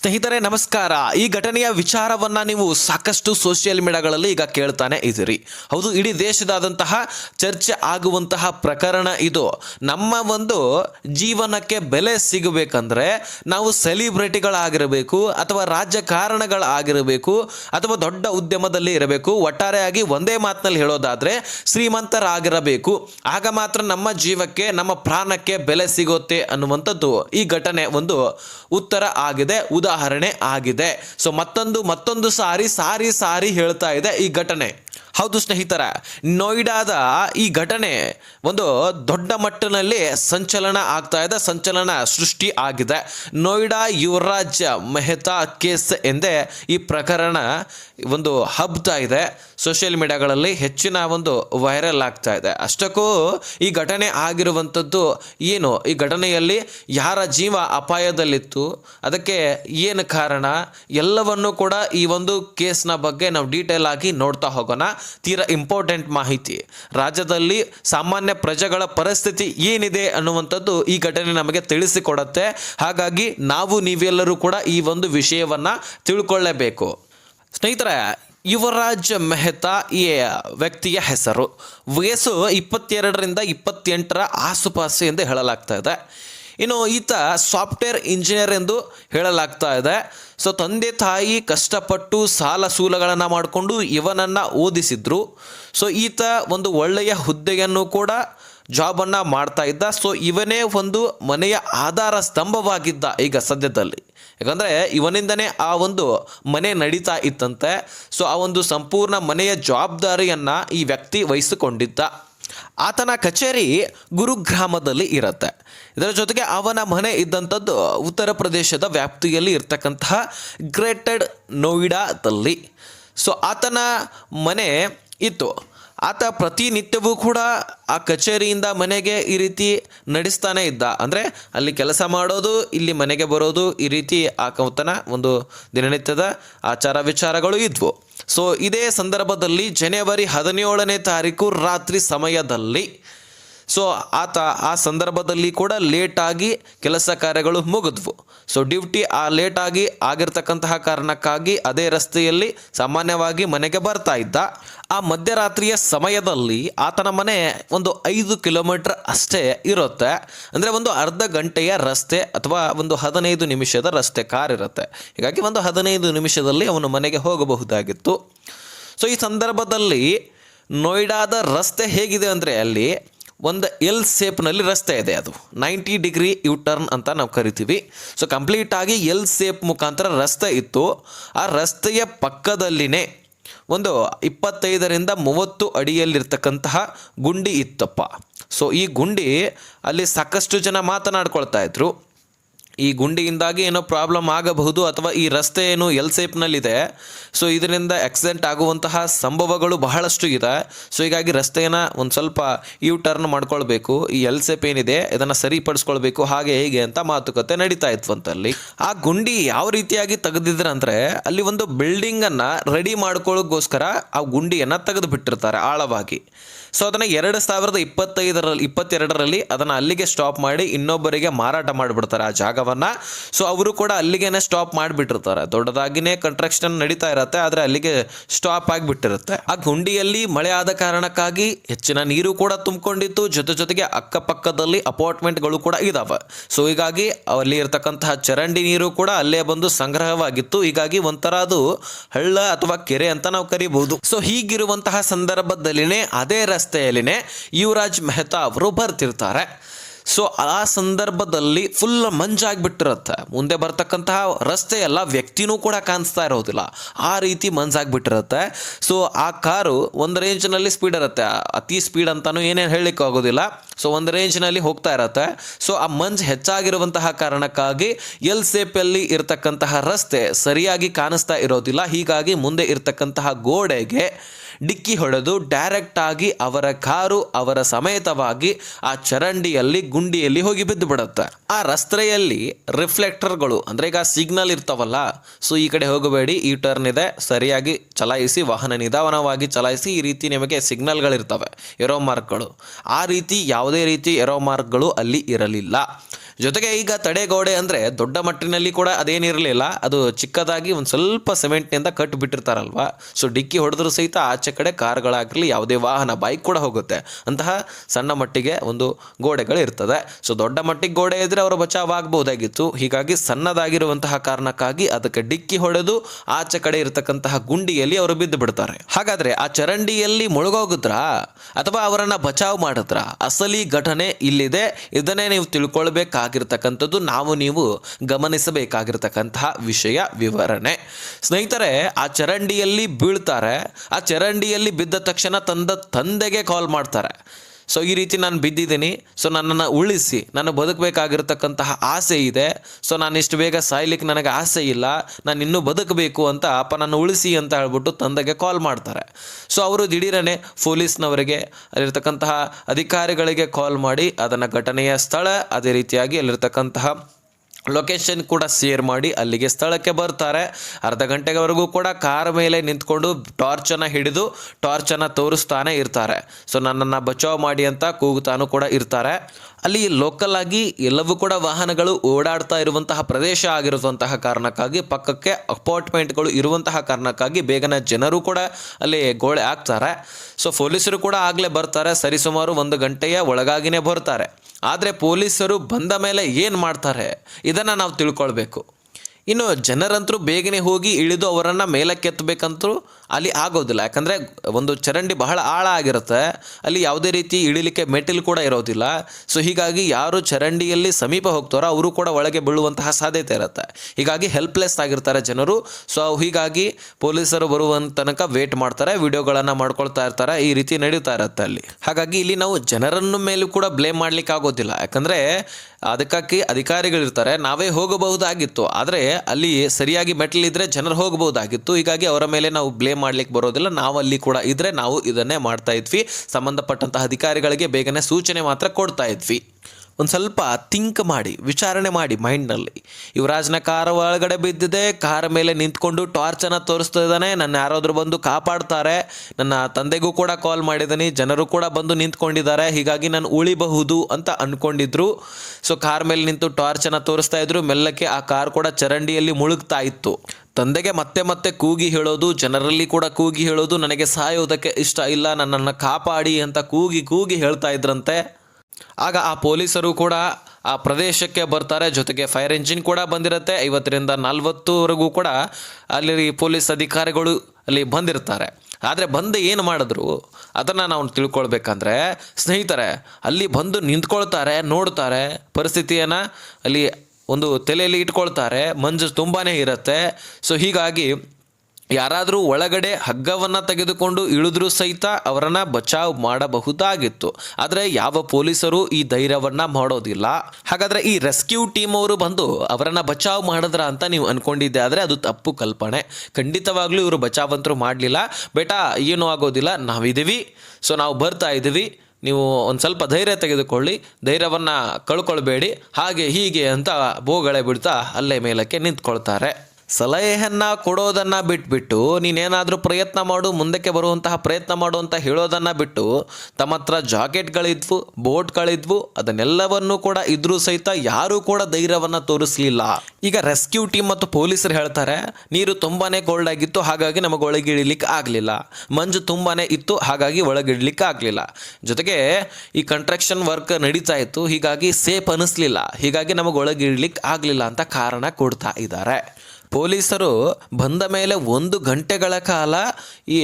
ಸ್ನೇಹಿತರೆ, ನಮಸ್ಕಾರ. ಈ ಘಟನೆಯ ವಿಚಾರವನ್ನ ನೀವು ಸಾಕಷ್ಟು ಸೋಷಿಯಲ್ ಮೀಡಿಯಾಗಳಲ್ಲಿ ಈಗ ಕೇಳ್ತಾನೆ ಇದ್ದೀರಿ. ಹೌದು, ಇಡೀ ದೇಶದಾದಂತಹ ಚರ್ಚೆ ಆಗುವಂತಹ ಪ್ರಕರಣ ಇದು. ನಮ್ಮ ಒಂದು ಜೀವನಕ್ಕೆ ಬೆಲೆ ಸಿಗಬೇಕಂದ್ರೆ ನಾವು ಸೆಲಿಬ್ರಿಟಿಗಳಾಗಿರಬೇಕು ಅಥವಾ ರಾಜಕಾರಣಗಳಾಗಿರಬೇಕು ಅಥವಾ ದೊಡ್ಡ ಉದ್ಯಮದಲ್ಲಿ ಇರಬೇಕು. ಒಟ್ಟಾರೆಯಾಗಿ ಒಂದೇ ಮಾತಿನಲ್ಲಿ ಹೇಳೋದಾದ್ರೆ ಶ್ರೀಮಂತರಾಗಿರಬೇಕು. ಆಗ ಮಾತ್ರ ನಮ್ಮ ಜೀವಕ್ಕೆ, ನಮ್ಮ ಪ್ರಾಣಕ್ಕೆ ಬೆಲೆ ಸಿಗುತ್ತೆ ಅನ್ನುವಂಥದ್ದು ಈ ಘಟನೆ ಒಂದು ಉತ್ತರ ಆಗಿದೆ. ಉದಾಹರಣೆ ಆಗಿದೆ. ಸೊ ಮತ್ತೊಂದು ಮತ್ತೊಂದು ಸಾರಿ ಸಾರಿ ಸಾರಿ ಹೇಳ್ತಾ ಇದೆ ಈ ಘಟನೆ. ಹೌದು ಸ್ನೇಹಿತರ, ನೋಯ್ಡಾದ ಈ ಘಟನೆ ಒಂದು ದೊಡ್ಡ ಮಟ್ಟಿನಲ್ಲಿ ಸಂಚಲನ ಆಗ್ತಾ ಇದೆ, ಸಂಚಲನ ಸೃಷ್ಟಿ ಆಗಿದೆ. ನೋಯ್ಡಾ ಯುವರಾಜ್ ಮೆಹ್ತಾ ಕೇಸ್ ಎಂದೇ ಈ ಪ್ರಕರಣ ಒಂದು ಹಬ್ತಾ ಇದೆ. ಸೋಷಿಯಲ್ ಮೀಡಿಯಾಗಳಲ್ಲಿ ಹೆಚ್ಚಿನ ಒಂದು ವೈರಲ್ ಆಗ್ತಾ ಇದೆ. ಅಷ್ಟಕ್ಕೂ ಈ ಘಟನೆ ಆಗಿರುವಂಥದ್ದು ಏನು? ಈ ಘಟನೆಯಲ್ಲಿ ಯಾರ ಜೀವ ಅಪಾಯದಲ್ಲಿತ್ತು? ಅದಕ್ಕೆ ಏನು ಕಾರಣ? ಎಲ್ಲವನ್ನೂ ಕೂಡ ಈ ಒಂದು ಕೇಸ್ನ ಬಗ್ಗೆ ನಾವು ಡೀಟೇಲ್ ಆಗಿ ನೋಡ್ತಾ ಹೋಗೋಣ. ತೀರಾ ಇಂಪಾರ್ಟೆಂಟ್ ಮಾಹಿತಿ. ರಾಜ್ಯದಲ್ಲಿ ಸಾಮಾನ್ಯ ಪ್ರಜೆಗಳ ಪರಿಸ್ಥಿತಿ ಏನಿದೆ ಅನ್ನುವಂಥದ್ದು ಈ ಘಟನೆ ನಮಗೆ ತಿಳಿಸಿಕೊಡತ್ತೆ. ಹಾಗಾಗಿ ನಾವು ನೀವೆಲ್ಲರೂ ಕೂಡ ಈ ಒಂದು ವಿಷಯವನ್ನ ತಿಳ್ಕೊಳ್ಳೇಬೇಕು. ಸ್ನೇಹಿತರೆ ಯುವರಾಜ್ ಮೆಹ್ತಾ ಈ ವ್ಯಕ್ತಿಯ ಹೆಸರು. ವಯಸ್ಸು ಇಪ್ಪತ್ತೆರಡರಿಂದ ಇಪ್ಪತ್ತೆಂಟರ ಆಸುಪಾಸು ಎಂದು ಹೇಳಲಾಗ್ತಾ ಇದೆ. ಇನ್ನು ಈತ ಸಾಫ್ಟ್ವೇರ್ ಇಂಜಿನಿಯರ್ ಎಂದು ಹೇಳಲಾಗ್ತಾ ಇದೆ. ಸೊ ತಂದೆ ತಾಯಿ ಕಷ್ಟಪಟ್ಟು ಸಾಲ ಸೂಲಗಳನ್ನು ಮಾಡಿಕೊಂಡು ಇವನನ್ನು ಓದಿಸಿದ್ರು. ಸೊ ಈತ ಒಂದು ಒಳ್ಳೆಯ ಹುದ್ದೆಯನ್ನು ಕೂಡ ಜಾಬನ್ನು ಮಾಡ್ತಾ ಇದ್ದ. ಸೊ ಇವನೇ ಒಂದು ಮನೆಯ ಆಧಾರ ಸ್ತಂಭವಾಗಿದ್ದ ಈಗ ಸದ್ಯದಲ್ಲಿ. ಯಾಕಂದರೆ ಇವನಿಂದನೇ ಆ ಒಂದು ಮನೆ ನಡೀತಾ ಇತ್ತಂತೆ. ಸೊ ಆ ಒಂದು ಸಂಪೂರ್ಣ ಮನೆಯ ಜವಾಬ್ದಾರಿಯನ್ನು ಈ ವ್ಯಕ್ತಿ ವಹಿಸಿಕೊಂಡಿದ್ದ. ಆತನ ಕಚೇರಿ ಗುರುಗ್ರಾಮದಲ್ಲಿ ಇರುತ್ತೆ. ಇದರ ಜೊತೆಗೆ ಅವನ ಮನೆ ಇದ್ದಂಥದ್ದು ಉತ್ತರ ಪ್ರದೇಶದ ವ್ಯಾಪ್ತಿಯಲ್ಲಿ ಇರ್ತಕ್ಕಂತಹ ಗ್ರೇಟೆಡ್ ನೋಯ್ಡಾದಲ್ಲಿ ಸೊ ಆತನ ಮನೆ ಇತ್ತು. ಆತ ಪ್ರತಿನಿತ್ಯವೂ ಕೂಡ ಆ ಕಚೇರಿಯಿಂದ ಮನೆಗೆ ಈ ರೀತಿ ನಡೆಸ್ತಾನೆ ಇದ್ದ. ಅಂದರೆ ಅಲ್ಲಿ ಕೆಲಸ ಮಾಡೋದು, ಇಲ್ಲಿ ಮನೆಗೆ ಬರೋದು ಈ ರೀತಿ ಆತನ ಒಂದು ದಿನನಿತ್ಯದ ಆಚಾರ ವಿಚಾರಗಳು ಇದ್ವು. ಸೊ ಇದೇ ಸಂದರ್ಭದಲ್ಲಿ ಜನವರಿ ಹದಿನೇಳನೇ ತಾರೀಕು ರಾತ್ರಿ ಸಮಯದಲ್ಲಿ ಸೊ ಆತ ಆ ಸಂದರ್ಭದಲ್ಲಿ ಕೂಡ ಲೇಟಾಗಿ ಕೆಲಸ ಕಾರ್ಯಗಳು ಮುಗಿದ್ವು. ಸೊ ಡ್ಯೂಟಿ ಆ ಲೇಟಾಗಿ ಆಗಿರ್ತಕ್ಕಂತಹ ಕಾರಣಕ್ಕಾಗಿ ಅದೇ ರಸ್ತೆಯಲ್ಲಿ ಸಾಮಾನ್ಯವಾಗಿ ಮನೆಗೆ ಬರ್ತಾ ಇದ್ದ. ಆ ಮಧ್ಯರಾತ್ರಿಯ ಸಮಯದಲ್ಲಿ ಆತನ ಮನೆ ಒಂದು ಐದು ಕಿಲೋಮೀಟರ್ ಅಷ್ಟೇ ಇರುತ್ತೆ. ಅಂದರೆ ಒಂದು ಅರ್ಧ ಗಂಟೆಯ ರಸ್ತೆ ಅಥವಾ ಒಂದು ಹದಿನೈದು ನಿಮಿಷದ ರಸ್ತೆ ಕಾರ್ ಇರುತ್ತೆ. ಹೀಗಾಗಿ ಒಂದು ಹದಿನೈದು ನಿಮಿಷದಲ್ಲಿ ಅವನು ಮನೆಗೆ ಹೋಗಬಹುದಾಗಿತ್ತು. ಸೊ ಈ ಸಂದರ್ಭದಲ್ಲಿ ನೋಯ್ಡಾದ ರಸ್ತೆ ಹೇಗಿದೆ ಅಂದರೆ ಅಲ್ಲಿ ಒಂದು ಎಲ್ ಸೇಪ್ನಲ್ಲಿ ರಸ್ತೆ ಇದೆ ಅದು. ನೈಂಟಿ ಡಿಗ್ರಿ ಯು ಟರ್ನ್ ಅಂತ ನಾವು ಕರಿತೀವಿ. ಸೊ ಕಂಪ್ಲೀಟಾಗಿ ಎಲ್ ಸೇಪ್ ಮುಖಾಂತರ ರಸ್ತೆ ಇತ್ತು. ಆ ರಸ್ತೆಯ ಪಕ್ಕದಲ್ಲಿನೇ ಒಂದು ಇಪ್ಪತ್ತೈದರಿಂದ ಮೂವತ್ತು ಅಡಿಯಲ್ಲಿರ್ತಕ್ಕಂತಹ ಗುಂಡಿ ಇತ್ತಪ್ಪ. ಸೊ ಈ ಗುಂಡಿ ಅಲ್ಲಿ ಸಾಕಷ್ಟು ಜನ ಮಾತನಾಡ್ಕೊಳ್ತಾ ಇದ್ರು. ಈ ಗುಂಡಿಯಿಂದಾಗಿ ಏನೋ ಪ್ರಾಬ್ಲಮ್ ಆಗಬಹುದು ಅಥವಾ ಈ ರಸ್ತೆ ಏನು ಎಲ್ ಸೇಪ್ನಲ್ಲಿದೆ ಸೊ ಇದರಿಂದ ಆಕ್ಸಿಡೆಂಟ್ ಆಗುವಂತಹ ಸಂಭವಗಳು ಬಹಳಷ್ಟು ಇದೆ. ಸೊ ಹೀಗಾಗಿ ರಸ್ತೆಯನ್ನು ಒಂದು ಸ್ವಲ್ಪ ಯು ಟರ್ನ್ ಮಾಡ್ಕೊಳ್ಬೇಕು. ಈ ಎಲ್ ಸೇಪ್ ಏನಿದೆ, ಇದನ್ನು ಸರಿಪಡಿಸ್ಕೊಳ್ಬೇಕು. ಹಾಗೆ ಹೇಗೆ ಅಂತ ಮಾತುಕತೆ ನಡೀತಾ ಇತ್ತು ಅಂತಲ್ಲಿ. ಆ ಗುಂಡಿ ಯಾವ ರೀತಿಯಾಗಿ ತೆಗೆದಿದ್ರಂದ್ರೆ, ಅಲ್ಲಿ ಒಂದು ಬಿಲ್ಡಿಂಗನ್ನು ರೆಡಿ ಮಾಡ್ಕೊಳ್ಳೋಕ್ಕೋಸ್ಕರ ಆ ಗುಂಡಿಯನ್ನು ತೆಗೆದು ಬಿಟ್ಟಿರ್ತಾರೆ ಆಳವಾಗಿ. ಸೊ ಅದನ್ನು ಎರಡು ಸಾವಿರದ ಇಪ್ಪತ್ತೈದರಲ್ಲಿ, ಇಪ್ಪತ್ತೆರಡರಲ್ಲಿ ಅದನ್ನು ಅಲ್ಲಿಗೆ ಸ್ಟಾಪ್ ಮಾಡಿ ಇನ್ನೊಬ್ಬರಿಗೆ ಮಾರಾಟ ಮಾಡಿಬಿಡ್ತಾರೆ ಆ ಜಾಗವನ್ನು. ಸೊ ಅವರು ಕೂಡ ಅಲ್ಲಿಗೇನೆ ಸ್ಟಾಪ್ ಮಾಡಿಬಿಟ್ಟಿರ್ತಾರೆ. ದೊಡ್ಡದಾಗಿನೇ ಕನ್ಸ್ಟ್ರಕ್ಷನ್ ನಡೀತಾ ಇರುತ್ತೆ, ಆದರೆ ಅಲ್ಲಿಗೆ ಸ್ಟಾಪ್ ಆಗಿಬಿಟ್ಟಿರುತ್ತೆ. ಆ ಗುಂಡಿಯಲ್ಲಿ ಮಳೆ ಆದ ಕಾರಣಕ್ಕಾಗಿ ಹೆಚ್ಚಿನ ನೀರು ಕೂಡ ತುಂಬಿಕೊಂಡಿತ್ತು. ಜೊತೆ ಜೊತೆಗೆ ಅಕ್ಕಪಕ್ಕದಲ್ಲಿ ಅಪಾರ್ಟ್ಮೆಂಟ್ಗಳು ಕೂಡ ಇದಾವೆ. ಸೊ ಹೀಗಾಗಿ ಅಲ್ಲಿ ಇರತಕ್ಕಂತಹ ಚರಂಡಿ ನೀರು ಕೂಡ ಅಲ್ಲೇ ಬಂದು ಸಂಗ್ರಹವಾಗಿತ್ತು. ಹೀಗಾಗಿ ಒಂಥರ ಅದು ಹಳ್ಳ ಅಥವಾ ಕೆರೆ ಅಂತ ನಾವು ಕರಿಬಹುದು. ಸೊ ಹೀಗಿರುವಂತಹ ಸಂದರ್ಭದಲ್ಲಿನೇ, ಅದೇ ರಸ್ತೆಯಲ್ಲಿನೇ ಯುವರಾಜ್ ಮೆಹ್ತಾ ಅವರು ಬರ್ತಿರ್ತಾರೆ. ಸೊ ಆ ಸಂದರ್ಭದಲ್ಲಿ ಫುಲ್ ಮಂಜಾಗ್ಬಿಟ್ಟಿರುತ್ತೆ. ಮುಂದೆ ಬರ್ತಕ್ಕಂತಹ ರಸ್ತೆ ಎಲ್ಲ ವ್ಯಕ್ತಿನೂ ಕೂಡ ಕಾಣಿಸ್ತಾ ಇರೋದಿಲ್ಲ. ಆ ರೀತಿ ಮಂಜಾಗ್ಬಿಟ್ಟಿರುತ್ತೆ. ಸೊ ಆ ಕಾರು ಒಂದು ರೇಂಜ್ನಲ್ಲಿ ಸ್ಪೀಡ್ ಇರುತ್ತೆ. ಅತಿ ಸ್ಪೀಡ್ ಅಂತಲೂ ಏನೇನು ಹೇಳಲಿಕ್ಕೆ ಆಗೋದಿಲ್ಲ ಸೊ ಒಂದು ರೇಂಜ್ನಲ್ಲಿ ಹೋಗ್ತಾ ಇರುತ್ತೆ. ಸೊ ಆ ಮಂಜು ಹೆಚ್ಚಾಗಿರುವಂತಹ ಕಾರಣಕ್ಕಾಗಿ ಎಲ್ ಸೇಪಲ್ಲಿ ಇರತಕ್ಕಂತಹ ರಸ್ತೆ ಸರಿಯಾಗಿ ಕಾಣಿಸ್ತಾ ಇರೋದಿಲ್ಲ. ಹೀಗಾಗಿ ಮುಂದೆ ಇರತಕ್ಕಂತಹ ಗೋಡೆಗೆ ಡಿಕ್ಕಿ ಹೊಡೆದು ಡೈರೆಕ್ಟ್ ಆಗಿ ಅವರ ಕಾರು ಅವರ ಸಮೇತವಾಗಿ ಆ ಚರಂಡಿಯಲ್ಲಿ ಗುಂಡಿಯಲ್ಲಿ ಹೋಗಿ ಬಿದ್ದು ಬಿಡುತ್ತೆ. ಆ ರಸ್ತೆಯಲ್ಲಿ ರಿಫ್ಲೆಕ್ಟರ್ಗಳು ಅಂದ್ರೆ ಈಗ ಸಿಗ್ನಲ್ ಇರ್ತಾವಲ್ಲ, ಸೊ ಈ ಕಡೆ ಹೋಗಬೇಡಿ, ಈ ಟರ್ನ್ ಇದೆ, ಸರಿಯಾಗಿ ಚಲಾಯಿಸಿ, ವಾಹನ ನಿಧಾನವಾಗಿ ಚಲಾಯಿಸಿ, ಈ ರೀತಿ ನಿಮಗೆ ಸಿಗ್ನಲ್ಗಳಿರ್ತವೆ ಎರೋ ಮಾರ್ಕ್ಗಳು ಆ ರೀತಿ ಯಾವುದೇ ರೀತಿ ಎರೋ ಮಾರ್ಕ್ಗಳು ಅಲ್ಲಿ ಇರಲಿಲ್ಲ. ಜೊತೆಗೆ ಈಗ ತಡೆಗೋಡೆ ಅಂದರೆ ದೊಡ್ಡ ಮಟ್ಟಿನಲ್ಲಿ ಕೂಡ ಅದೇನಿರಲಿಲ್ಲ ಅದು ಚಿಕ್ಕದಾಗಿ ಒಂದು ಸ್ವಲ್ಪ ಸಿಮೆಂಟ್ನಿಂದ ಕಟ್ ಬಿಟ್ಟಿರ್ತಾರಲ್ವಾ? ಸೊ ಡಿಕ್ಕಿ ಹೊಡೆದ್ರೂ ಸಹಿತ ಆಚೆ ಕಡೆ ಕಾರ್ಗಳಾಗಲಿ ಯಾವುದೇ ವಾಹನ ಬೈಕ್ ಕೂಡ ಹೋಗುತ್ತೆ. ಅಂತಹ ಸಣ್ಣ ಮಟ್ಟಿಗೆ ಒಂದು ಗೋಡೆಗಳು ಇರ್ತದೆ. ಸೊ ದೊಡ್ಡ ಮಟ್ಟಿಗೆ ಗೋಡೆ ಇದ್ದರೆ ಅವರು ಬಚಾವ್ ಆಗ್ಬೋದಾಗಿತ್ತು ಹೀಗಾಗಿ ಸಣ್ಣದಾಗಿರುವಂತಹ ಕಾರಣಕ್ಕಾಗಿ ಅದಕ್ಕೆ ಡಿಕ್ಕಿ ಹೊಡೆದು ಆಚೆ ಕಡೆ ಇರತಕ್ಕಂತಹ ಗುಂಡಿಯಲ್ಲಿ ಅವರು ಬಿದ್ದು ಬಿಡ್ತಾರೆ. ಹಾಗಾದರೆ ಆ ಚರಂಡಿಯಲ್ಲಿ ಮುಳುಗೋಗಿದ್ರಾ? ಅಥವಾ ಅವರನ್ನು ಬಚಾವ್ ಮಾಡಿದ್ರ? ಅಸಲಿ ಘಟನೆ ಇಲ್ಲಿದೆ. ಇದನ್ನೇ ನೀವು ತಿಳ್ಕೊಳ್ಬೇಕಾಗಿರ್ತಕ್ಕಂಥದ್ದು ನಾವು ನೀವು ಗಮನಿಸಬೇಕಾಗಿರ್ತಕ್ಕಂತಹ ವಿಷಯ, ವಿವರಣೆ. ಸ್ನೇಹಿತರೆ, ಆ ಚರಂಡಿಯಲ್ಲಿ ಬೀಳ್ತಾರೆ, ಆ ಚರಂಡಿಯಲ್ಲಿ ಬಿದ್ದ ತಕ್ಷಣ ತಂದ ತಂದೆಗೆ ಕಾಲ್ ಮಾಡ್ತಾರೆ. ಸೊ ಈ ರೀತಿ ನಾನು ಬಿದ್ದಿದ್ದೀನಿ. ಸೊ ನನ್ನನ್ನು ಉಳಿಸಿ ನಾನು ಬದುಕಬೇಕಾಗಿರ್ತಕ್ಕಂತಹ ಆಸೆ ಇದೆ. ಸೊ ನಾನು ಇಷ್ಟು ಬೇಗ ಸಾಯ್ಲಿಕ್ಕೆ ನನಗೆ ಆಸೆ ಇಲ್ಲ. ನಾನು ಇನ್ನೂ ಬದುಕಬೇಕು ಅಂತ ಅಪ್ಪ ನನ್ನ ಉಳಿಸಿ ಅಂತ ಹೇಳ್ಬಿಟ್ಟು ತಂದೆಗೆ ಕಾಲ್ ಮಾಡ್ತಾರೆ. ಸೊ ಅವರು ದಿಢೀರನೆ ಪೊಲೀಸ್ನವರಿಗೆ ಅಲ್ಲಿರ್ತಕ್ಕಂತಹ ಅಧಿಕಾರಿಗಳಿಗೆ ಕಾಲ್ ಮಾಡಿ ಅದನ್ನು ಘಟನೆಯ ಸ್ಥಳ, ಅದೇ ರೀತಿಯಾಗಿ ಅಲ್ಲಿರ್ತಕ್ಕಂತಹ ಲೊಕೇಶನ್ ಕೂಡ ಶೇರ್ ಮಾಡಿ ಅಲ್ಲಿಗೆ ಸ್ಥಳಕ್ಕೆ ಬರ್ತಾರೆ. ಅರ್ಧ ಗಂಟೆವರೆಗೂ ಕೂಡ ಕಾರ್ ಮೇಲೆ ನಿಂತ್ಕೊಂಡು ಟಾರ್ಚನ್ನು ಹಿಡಿದು ಟಾರ್ಚನ್ನು ತೋರಿಸ್ತಾನೆ ಇರ್ತಾರೆ. ಸೊ ನನ್ನನ್ನು ಬಚಾವ್ ಮಾಡಿ ಅಂತ ಕೂಗುತ್ತಾನು ಕೂಡ ಇರ್ತಾರೆ. ಅಲ್ಲಿ ಲೋಕಲ್ ಆಗಿ ಎಲ್ಲವೂ ಕೂಡ ವಾಹನಗಳು ಓಡಾಡ್ತಾ ಇರುವಂತಹ ಪ್ರದೇಶ ಆಗಿರುವಂತಹ ಕಾರಣಕ್ಕಾಗಿ ಪಕ್ಕಕ್ಕೆ ಅಪಾರ್ಟ್ಮೆಂಟ್ಗಳು ಇರುವಂತಹ ಕಾರಣಕ್ಕಾಗಿ ಬೇಗನೆ ಜನರು ಕೂಡ ಅಲ್ಲಿ ಗೋಳೆ ಹಾಕ್ತಾರೆ. ಸೊ ಪೊಲೀಸರು ಕೂಡ ಆಗಲೇ ಬರ್ತಾರೆ. ಸರಿಸುಮಾರು ಒಂದು ಗಂಟೆಯ ಒಳಗಾಗಿನೇ ಬರ್ತಾರೆ. ಆದರೆ ಪೊಲೀಸರು ಬಂದ ಮೇಲೆ ಏನು ಮಾಡ್ತಾರೆ? ಇದನ್ನು ನಾವು ತಿಳ್ಕೊಳ್ಬೇಕು. ಇನ್ನು ಜನರಂತರೂ ಬೇಗನೆ ಹೋಗಿ ಇಳಿದು ಅವರನ್ನು ಮೇಲಕ್ಕೆತ್ತಬೇಕಂತೂ ಅಲ್ಲಿ ಆಗೋದಿಲ್ಲ. ಯಾಕಂದರೆ ಒಂದು ಚರಂಡಿ ಬಹಳ ಆಳ ಆಗಿರುತ್ತೆ. ಅಲ್ಲಿ ಯಾವುದೇ ರೀತಿ ಇಳಿಲಿಕ್ಕೆ ಮೆಟ್ಟಿಲು ಕೂಡ ಇರೋದಿಲ್ಲ. ಸೊ ಹೀಗಾಗಿ ಯಾರು ಚರಂಡಿಯಲ್ಲಿ ಸಮೀಪ ಹೋಗ್ತಾರೋ ಅವರು ಕೂಡ ಒಳಗೆ ಬೀಳುವಂತಹ ಸಾಧ್ಯತೆ ಇರುತ್ತೆ. ಹೀಗಾಗಿ ಹೆಲ್ಪ್ಲೆಸ್ ಆಗಿರ್ತಾರೆ ಜನರು. ಸೊ ಹೀಗಾಗಿ ಪೊಲೀಸರು ಬರುವಂತ ತನಕ ವೇಟ್ ಮಾಡ್ತಾರೆ. ವಿಡಿಯೋಗಳನ್ನು ಮಾಡ್ಕೊಳ್ತಾ ಇರ್ತಾರೆ. ಈ ರೀತಿ ನಡೀತಾ ಇರುತ್ತೆ ಅಲ್ಲಿ. ಹಾಗಾಗಿ ಇಲ್ಲಿ ನಾವು ಜನರನ್ನು ಮೇಲೂ ಕೂಡ ಬ್ಲೇಮ್ ಮಾಡ್ಲಿಕ್ಕೆ ಆಗೋದಿಲ್ಲ. ಯಾಕಂದರೆ ಅದಕ್ಕಾಗಿ ಅಧಿಕಾರಿಗಳಿರ್ತಾರೆ. ನಾವೇ ಹೋಗಬಹುದಾಗಿತ್ತು. ಆದರೆ ಅಲ್ಲಿ ಸರಿಯಾಗಿ ಮೆಟ್ಲಿದ್ರೆ ಜನರು ಹೋಗಬಹುದಾಗಿತ್ತು. ಹೀಗಾಗಿ ಅವರ ಮೇಲೆ ನಾವು ಬ್ಲೇಮ್ ಮಾಡ್ಲಿಕ್ಕೆ ಬರೋದಿಲ್ಲ. ನಾವು ಅಲ್ಲಿ ಕೂಡ ಇದ್ದರೆ ನಾವು ಇದನ್ನೇ ಮಾಡ್ತಾ ಇದ್ವಿ. ಸಂಬಂಧಪಟ್ಟಂತಹ ಅಧಿಕಾರಿಗಳಿಗೆ ಬೇಗನೆ ಸೂಚನೆ ಮಾತ್ರ ಕೊಡ್ತಾ ಇದ್ವಿ. ಒಂದು ಸ್ವಲ್ಪ ಥಿಂಕ್ ಮಾಡಿ, ವಿಚಾರಣೆ ಮಾಡಿ ಮೈಂಡ್ನಲ್ಲಿ. ಯುವರಾಜನ ಕಾರ್ ಒಳಗಡೆ ಬಿದ್ದಿದೆ, ಕಾರ್ ಮೇಲೆ ನಿಂತ್ಕೊಂಡು ಟಾರ್ಚನ್ನು ತೋರಿಸ್ತಾ ಇದ್ದಾನೆ, ನನ್ನ ಯಾರಾದರೂ ಬಂದು ಕಾಪಾಡ್ತಾರೆ, ನನ್ನ ತಂದೆಗೂ ಕೂಡ ಕಾಲ್ ಮಾಡಿದ್ದೀನಿ, ಜನರು ಕೂಡ ಬಂದು ನಿಂತ್ಕೊಂಡಿದ್ದಾರೆ, ಹೀಗಾಗಿ ನಾನು ಉಳಿಬಹುದು ಅಂತ ಅಂದ್ಕೊಂಡಿದ್ರು ಸೊ ಕಾರ್ ಮೇಲೆ ನಿಂತು ಟಾರ್ಚನ್ನು ತೋರಿಸ್ತಾ ಇದ್ರು, ಮೆಲ್ಲಕ್ಕೆ ಆ ಕಾರ್ ಕೂಡ ಚರಂಡಿಯಲ್ಲಿ ಮುಳುಗ್ತಾ ಇತ್ತು. ತಂದೆಗೆ ಮತ್ತೆ ಮತ್ತೆ ಕೂಗಿ ಹೇಳೋದು, ಜನರಲ್ಲಿ ಕೂಡ ಕೂಗಿ ಹೇಳೋದು, ನನಗೆ ಸಾಯೋದಕ್ಕೆ ಇಷ್ಟ ಇಲ್ಲ, ನನ್ನನ್ನು ಕಾಪಾಡಿ ಅಂತ ಕೂಗಿ ಕೂಗಿ ಹೇಳ್ತಾ ಇದ್ರಂತೆ. ಆಗ ಆ ಪೊಲೀಸರು ಕೂಡ ಆ ಪ್ರದೇಶಕ್ಕೆ ಬರ್ತಾರೆ. ಜೊತೆಗೆ ಫೈರ್ ಇಂಜಿನ್ ಕೂಡ ಬಂದಿರುತ್ತೆ. ಐವತ್ತರಿಂದ ನಲ್ವತ್ತುವರೆಗೂ ಕೂಡ ಅಲ್ಲಿ ಪೊಲೀಸ್ ಅಧಿಕಾರಿಗಳು ಅಲ್ಲಿ ಬಂದಿರ್ತಾರೆ. ಆದರೆ ಬಂದು ಏನು ಮಾಡಿದ್ರು? ಅದನ್ನು ನಾವು ತಿಳ್ಕೊಳ್ಬೇಕಂದ್ರೆ, ಸ್ನೇಹಿತರೆ, ಅಲ್ಲಿ ಬಂದು ನಿಂತ್ಕೊಳ್ತಾರೆ, ನೋಡ್ತಾರೆ, ಪರಿಸ್ಥಿತಿಯನ್ನು ಅಲ್ಲಿ ಒಂದು ತಲೆಯಲ್ಲಿ ಇಟ್ಕೊಳ್ತಾರೆ. ಮಂಜು ತುಂಬಾ ಇರುತ್ತೆ. ಸೊ ಹೀಗಾಗಿ ಯಾರಾದರೂ ಒಳಗಡೆ ಹಗ್ಗವನ್ನು ತೆಗೆದುಕೊಂಡು ಇಳಿದ್ರೂ ಸಹಿತ ಅವರನ್ನ ಬಚಾವ್ ಮಾಡಬಹುದಾಗಿತ್ತು. ಆದರೆ ಯಾವ ಪೊಲೀಸರು ಈ ಧೈರ್ಯವನ್ನ ಮಾಡೋದಿಲ್ಲ. ಹಾಗಾದ್ರೆ ಈ ರೆಸ್ಕ್ಯೂ ಟೀಮ್ ಅವರು ಬಂದು ಅವರನ್ನ ಬಚಾವ್ ಮಾಡಿದ್ರ ಅಂತ ನೀವು ಅನ್ಕೊಂಡಿದ್ದೆ. ಆದರೆ ಅದು ತಪ್ಪು ಕಲ್ಪನೆ. ಖಂಡಿತವಾಗ್ಲೂ ಇವರು ಬಚಾವಂತರು ಮಾಡಲಿಲ್ಲ. ಬೇಟಾ, ಏನೂ ಆಗೋದಿಲ್ಲ. ನಾವಿದ್ದೀವಿ ಸೊ ನಾವು ಬರ್ತಾ ಇದ್ದೀವಿ ನೀವು ಒಂದು ಸ್ವಲ್ಪ ಧೈರ್ಯ ತೆಗೆದುಕೊಳ್ಳಿ. ಧೈರ್ಯವನ್ನು ಕಳ್ಕೊಳ್ಬೇಡಿ. ಹಾಗೆ ಹೀಗೆ ಅಂತ ಬೋಗಳೆ ಬಿಡ್ತಾ ಅಲ್ಲೇ ಮೇಲಕ್ಕೆ ನಿಂತ್ಕೊಳ್ತಾರೆ. ಸಲಹೆಯನ್ನ ಕೊಡೋದನ್ನು ಬಿಟ್ಬಿಟ್ಟು ನೀನೇನಾದರೂ ಪ್ರಯತ್ನ ಮಾಡು, ಮುಂದಕ್ಕೆ ಬರುವಂತಹ ಪ್ರಯತ್ನ ಮಾಡು ಅಂತ ಹೇಳೋದನ್ನು ಬಿಟ್ಟು ತಮ್ಮ ಹತ್ರ ಜಾಕೆಟ್ಗಳಿದ್ವು, ಬೋಟ್ಗಳಿದ್ವು, ಅದನ್ನೆಲ್ಲವನ್ನೂ ಕೂಡ ಇದ್ರೂ ಸಹಿತ ಯಾರೂ ಕೂಡ ಧೈರ್ಯವನ್ನು ತೋರಿಸಲಿಲ್ಲ. ಈಗ ರೆಸ್ಕ್ಯೂ ಟೀಮ್ ಮತ್ತು ಪೊಲೀಸರು ಹೇಳ್ತಾರೆ, ನೀರು ತುಂಬಾ ಕೋಲ್ಡ್ ಆಗಿತ್ತು, ಹಾಗಾಗಿ ನಮಗೆ ಒಳಗೆ ಇಳಿಲಿಕ್ಕೆ ಆಗಲಿಲ್ಲ. ಮಂಜು ತುಂಬಾ ಇತ್ತು, ಹಾಗಾಗಿ ಒಳಗೆ ಇಡ್ಲಿಕ್ಕೆ ಆಗಲಿಲ್ಲ. ಜೊತೆಗೆ ಈ ಕನ್ಸ್ಟ್ರಕ್ಷನ್ ವರ್ಕ್ ನಡೀತಾ ಇತ್ತು, ಹೀಗಾಗಿ ಸೇಫ್ ಅನಿಸ್ಲಿಲ್ಲ. ಹೀಗಾಗಿ ನಮಗೆ ಒಳಗೆ ಇಡ್ಲಿಕ್ಕೆ ಆಗಲಿಲ್ಲ ಅಂತ ಕಾರಣ ಕೊಡ್ತಾ ಇದ್ದಾರೆ. ಪೊಲೀಸರು ಬಂದ ಮೇಲೆ ಒಂದು ಗಂಟೆಗಳ ಕಾಲ ಈ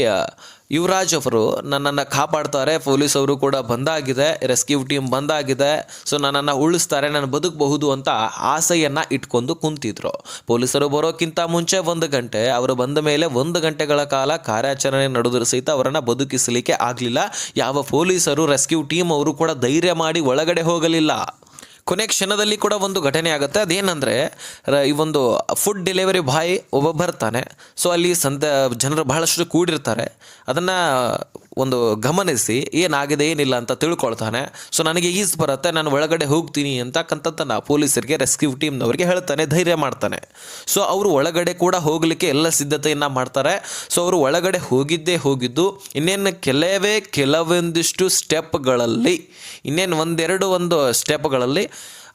ಯುವರಾಜ್ ಅವರು ನನ್ನನ್ನು ಕಾಪಾಡ್ತಾರೆ, ಪೊಲೀಸವರು ಕೂಡ ಬಂದಾಗಿದೆ ರೆಸ್ಕ್ಯೂ ಟೀಮ್ ಬಂದಾಗಿದೆ ಸೊ ನನ್ನನ್ನು ಉಳಿಸ್ತಾರೆ, ನಾನು ಬದುಕಬಹುದು ಅಂತ ಆಸೆಯನ್ನು ಇಟ್ಕೊಂಡು ಕುಂತಿದ್ರು. ಪೊಲೀಸರು ಬರೋಕ್ಕಿಂತ ಮುಂಚೆ ಒಂದು ಗಂಟೆ, ಅವರು ಬಂದ ಮೇಲೆ ಒಂದು ಗಂಟೆಗಳ ಕಾಲ ಕಾರ್ಯಾಚರಣೆ ನಡೆದರೂ ಸಹಿತ ಅವರನ್ನು ಬದುಕಿಸಲಿಕ್ಕೆ ಆಗಲಿಲ್ಲ. ಯಾವ ಪೊಲೀಸರು ರೆಸ್ಕ್ಯೂ ಟೀಮ್ ಅವರು ಕೂಡ ಧೈರ್ಯ ಮಾಡಿ ಒಳಗಡೆ ಹೋಗಲಿಲ್ಲ. ಕೊನೆ ಕ್ಷಣದಲ್ಲಿ ಕೂಡ ಒಂದು ಘಟನೆ ಆಗುತ್ತೆ. ಅದೇನಂದರೆ ಈ ಒಂದು ಫುಡ್ ಡೆಲಿವರಿ ಬಾಯ್ ಒಬ್ಬ ಬರ್ತಾನೆ. ಸೊ ಅಲ್ಲಿ ಸಂತ ಜನರು ಬಹಳಷ್ಟು ಕೂಡಿರ್ತಾರೆ. ಅದನ್ನು ಒಂದು ಗಮನಿಸಿ, ಏನಾಗಿದೆ, ಏನಿಲ್ಲ ಅಂತ ತಿಳ್ಕೊಳ್ತಾನೆ. ಸೊ ನನಗೆ ಈಸ್ ಬರುತ್ತೆ, ನಾನು ಒಳಗಡೆ ಹೋಗ್ತೀನಿ ಅಂತಕ್ಕಂಥದ್ದನ್ನು ಪೊಲೀಸರಿಗೆ ರೆಸ್ಕ್ಯೂ ಟೀಮ್ನವರಿಗೆ ಹೇಳ್ತಾನೆ, ಧೈರ್ಯ ಮಾಡ್ತಾನೆ. ಸೊ ಅವರು ಒಳಗಡೆ ಕೂಡ ಹೋಗಲಿಕ್ಕೆ ಎಲ್ಲ ಸಿದ್ಧತೆಯನ್ನು ಮಾಡ್ತಾರೆ. ಸೊ ಅವರು ಒಳಗಡೆ ಹೋಗಿದ್ದೇ ಹೋಗಿದ್ದು, ಇನ್ನೇನು ಕೆಲವೇ ಕೆಲವೊಂದಿಷ್ಟು ಸ್ಟೆಪ್ಗಳಲ್ಲಿ ಇನ್ನೇನು ಒಂದೆರಡು ಒಂದು ಸ್ಟೆಪ್ಗಳಲ್ಲಿ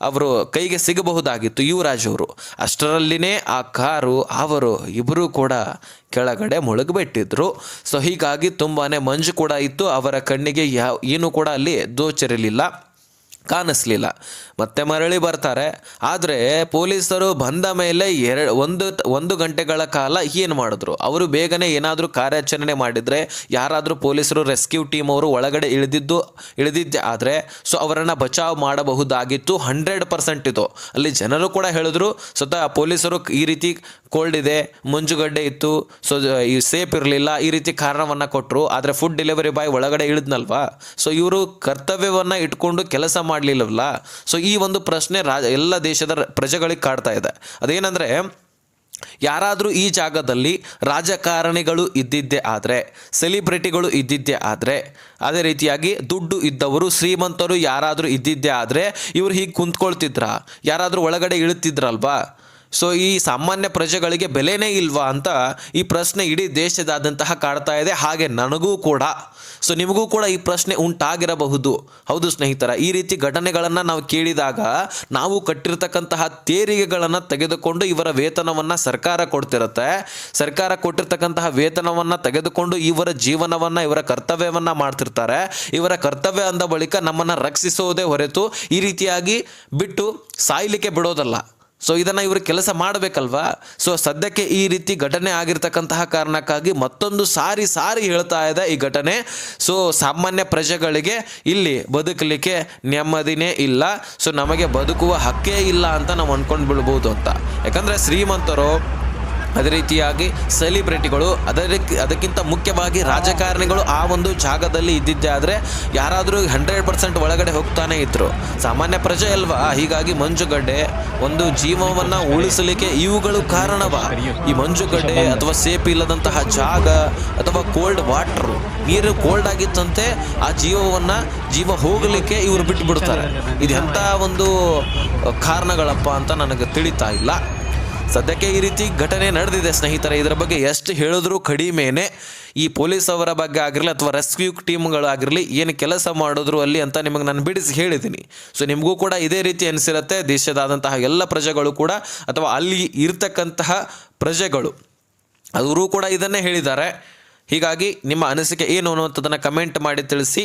ಅವರು ಕೈಗೆ ಸಿಗಬಹುದಾಗಿತ್ತು ಯುವರಾಜ್ ಅವರು ಅಷ್ಟರಲ್ಲಿನೇ ಆ ಕಾರು ಅವರು ಇಬ್ಬರೂ ಕೂಡ ಕೆಳಗಡೆ ಮುಳುಗಿಬಿಟ್ಟಿದ್ರು. ಸೊ ಹೀಗಾಗಿ ತುಂಬಾ ಮಂಜು ಕೂಡ ಇತ್ತು. ಅವರ ಕಣ್ಣಿಗೆ ಯಾವ ಏನು ಕೂಡ ಅಲ್ಲಿ ದೋಚರಲಿಲ್ಲ, ಕಾಣಿಸ್ಲಿಲ್ಲ. ಮತ್ತೆ ಮರಳಿ ಬರ್ತಾರೆ. ಆದರೆ ಪೊಲೀಸರು ಬಂದ ಮೇಲೆ ಎರಡು, ಒಂದು ಒಂದು ಗಂಟೆಗಳ ಕಾಲ ಏನು ಮಾಡಿದ್ರು? ಅವರು ಬೇಗನೆ ಏನಾದರೂ ಕಾರ್ಯಾಚರಣೆ ಮಾಡಿದರೆ ಯಾರಾದರೂ ಪೊಲೀಸರು ರೆಸ್ಕ್ಯೂ ಟೀಮ್ ಅವರು ಒಳಗಡೆ ಇಳಿದಿದ್ದು, ಇಳಿದಿದ್ದೆ ಆದರೆ ಸೊ ಅವರನ್ನು ಬಚಾವ್ ಮಾಡಬಹುದಾಗಿತ್ತು, ಹಂಡ್ರೆಡ್ ಪರ್ಸೆಂಟ್ ಇದು. ಅಲ್ಲಿ ಜನರು ಕೂಡ ಹೇಳಿದ್ರು, ಸ್ವತಃ ಪೊಲೀಸರು ಈ ರೀತಿ ಕೋಲ್ಡ್ ಇದೆ, ಮಂಜುಗಡ್ಡೆ ಇತ್ತು, ಸೊ ಈ ಸೇಫ್ ಇರಲಿಲ್ಲ, ಈ ರೀತಿ ಕಾರಣವನ್ನು ಕೊಟ್ಟರು ಆದರೆ ಫುಡ್ ಡೆಲಿವರಿ ಬಾಯ್ ಒಳಗಡೆ ಇಳಿದ್ನಲ್ವಾ? ಸೊ ಇವರು ಕರ್ತವ್ಯವನ್ನು ಇಟ್ಕೊಂಡು ಕೆಲಸ ಮಾಡಲಿಲ್ಲವಲ್ಲ? ಸೊ ಈ ಒಂದು ಪ್ರಶ್ನೆ ರಾಜ ಎಲ್ಲ ದೇಶದ ಪ್ರಜೆಗಳಿಗೆ ಕಾಡ್ತಾ ಇದೆ. ಅದೇನೆಂದರೆ, ಯಾರಾದರೂ ಈ ಜಾಗದಲ್ಲಿ ರಾಜಕಾರಣಿಗಳು ಇದ್ದಿದ್ದೇ ಆದರೆ, ಸೆಲಿಬ್ರಿಟಿಗಳು ಇದ್ದಿದ್ದೇ ಆದರೆ, ಅದೇ ರೀತಿಯಾಗಿ ದುಡ್ಡು ಇದ್ದವರು, ಶ್ರೀಮಂತರು ಯಾರಾದರೂ ಇದ್ದಿದ್ದೇ ಆದರೆ, ಇವರು ಹೀಗೆ ಕುಂತ್ಕೊಳ್ತಿದ್ರ? ಯಾರಾದರೂ ಒಳಗಡೆ ಇಳುತ್ತಿದ್ರಲ್ವಾ ಸೊ ಈ ಸಾಮಾನ್ಯ ಪ್ರಜೆಗಳಿಗೆ ಬೆಲೆನೇ ಇಲ್ವಾ ಅಂತ ಈ ಪ್ರಶ್ನೆ ಇಡೀ ದೇಶದಾದಂತಹ ಕಾಡ್ತಾ ಇದೆ. ಹಾಗೆ ನನಗೂ ಕೂಡ. ಸೊ ನಿಮಗೂ ಕೂಡ ಈ ಪ್ರಶ್ನೆ ಉಂಟಾಗಿರಬಹುದು. ಹೌದು ಸ್ನೇಹಿತರ, ಈ ರೀತಿ ಘಟನೆಗಳನ್ನು ನಾವು ಕೇಳಿದಾಗ ನಾವು ಕಟ್ಟಿರ್ತಕ್ಕಂತಹ ತೆರಿಗೆಗಳನ್ನು ತೆಗೆದುಕೊಂಡು ಇವರ ವೇತನವನ್ನು ಸರ್ಕಾರ ಕೊಡ್ತಿರುತ್ತೆ. ಸರ್ಕಾರ ಕೊಟ್ಟಿರ್ತಕ್ಕಂತಹ ವೇತನವನ್ನು ತೆಗೆದುಕೊಂಡು ಇವರ ಜೀವನವನ್ನು, ಇವರ ಕರ್ತವ್ಯವನ್ನು ಮಾಡ್ತಿರ್ತಾರೆ. ಇವರ ಕರ್ತವ್ಯ ಅಂದ ಬಳಿಕ ನಮ್ಮನ್ನು ರಕ್ಷಿಸೋದೇ ಹೊರತು ಈ ರೀತಿಯಾಗಿ ಬಿಟ್ಟು ಸಾಯ್ಲಿಕ್ಕೆ ಬಿಡೋದಲ್ಲ. ಸೊ ಇದನ್ನು ಇವರು ಕೆಲಸ ಮಾಡಬೇಕಲ್ವಾ? ಸೊ ಸದ್ಯಕ್ಕೆ ಈ ರೀತಿ ಘಟನೆ ಆಗಿರ್ತಕ್ಕಂತಹ ಕಾರಣಕ್ಕಾಗಿ ಮತ್ತೊಂದು ಸಾರಿ ಸಾರಿ ಹೇಳ್ತಾ ಇದೆ ಈ ಘಟನೆ. ಸೊ ಸಾಮಾನ್ಯ ಪ್ರಜೆಗಳಿಗೆ ಇಲ್ಲಿ ಬದುಕಲಿಕ್ಕೆ ನೆಮ್ಮದಿನೇ ಇಲ್ಲ. ಸೊ ನಮಗೆ ಬದುಕುವ ಹಕ್ಕೇ ಇಲ್ಲ ಅಂತ ನಾವು ಅಂದ್ಕೊಂಡು ಬಿಡ್ಬೋದು ಅಂತ. ಯಾಕಂದರೆ ಶ್ರೀಮಂತರು ಅದೇ ರೀತಿಯಾಗಿ ಸೆಲಿಬ್ರಿಟಿಗಳು ಅದಕ್ಕೆ ಅದಕ್ಕಿಂತ ಮುಖ್ಯವಾಗಿ ರಾಜಕಾರಣಿಗಳು ಆ ಒಂದು ಜಾಗದಲ್ಲಿ ಇದ್ದಿದ್ದೆ ಆದರೆ ಯಾರಾದರೂ ಹಂಡ್ರೆಡ್ ಪರ್ಸೆಂಟ್ ಒಳಗಡೆ ಹೋಗ್ತಾನೆ ಇದ್ರು. ಸಾಮಾನ್ಯ ಪ್ರಜೆ ಅಲ್ವಾ? ಹೀಗಾಗಿ ಮಂಜುಗಡ್ಡೆ ಒಂದು ಜೀವವನ್ನು ಉಳಿಸಲಿಕ್ಕೆ ಇವುಗಳು ಕಾರಣವ. ಈ ಮಂಜುಗಡ್ಡೆ ಅಥವಾ ಸೇಫ್ ಇಲ್ಲದಂತಹ ಜಾಗ ಅಥವಾ ಕೋಲ್ಡ್ ವಾಟರ್ ನೀರು ಕೋಲ್ಡ್ ಆಗಿತ್ತಂತೆ ಆ ಜೀವವನ್ನು, ಜೀವ ಹೋಗಲಿಕ್ಕೆ ಇವರು ಬಿಟ್ಟು ಬಿಡ್ತಾರೆ ಇದು ಒಂದು ಕಾರಣಗಳಪ್ಪ ಅಂತ ನನಗೆ ತಿಳಿತಾ ಇಲ್ಲ. ಸದ್ಯಕ್ಕೆ ಈ ರೀತಿ ಘಟನೆ ನಡೆದಿದೆ, ಸ್ನೇಹಿತರೆ. ಇದರ ಬಗ್ಗೆ ಎಷ್ಟು ಹೇಳಿದ್ರೂ ಕಡಿಮೆನೆ ಈ ಪೊಲೀಸ್ ಅವರ ಬಗ್ಗೆ ಆಗಿರಲಿ ಅಥವಾ ರೆಸ್ಕ್ಯೂ ಟೀಮ್ಗಳಾಗಿರಲಿ ಏನು ಕೆಲಸ ಮಾಡಿದ್ರು ಅಲ್ಲಿ ಅಂತ ನಿಮಗೆ ನಾನು ಬಿಡಿಸಿ ಹೇಳಿದ್ದೀನಿ. ಸೊ ನಿಮಗೂ ಕೂಡ ಇದೇ ರೀತಿ ಅನಿಸಿರುತ್ತೆ. ದೇಶದಾದಂತಹ ಎಲ್ಲ ಪ್ರಜೆಗಳು ಕೂಡ ಅಥವಾ ಅಲ್ಲಿ ಇರ್ತಕ್ಕಂತಹ ಪ್ರಜೆಗಳು ಅವರು ಕೂಡ ಇದನ್ನೇ ಹೇಳಿದ್ದಾರೆ. ಹೀಗಾಗಿ ನಿಮ್ಮ ಅನಿಸಿಕೆ ಏನು ಅನ್ನುವಂಥದ್ದನ್ನು ಕಮೆಂಟ್ ಮಾಡಿ ತಿಳಿಸಿ.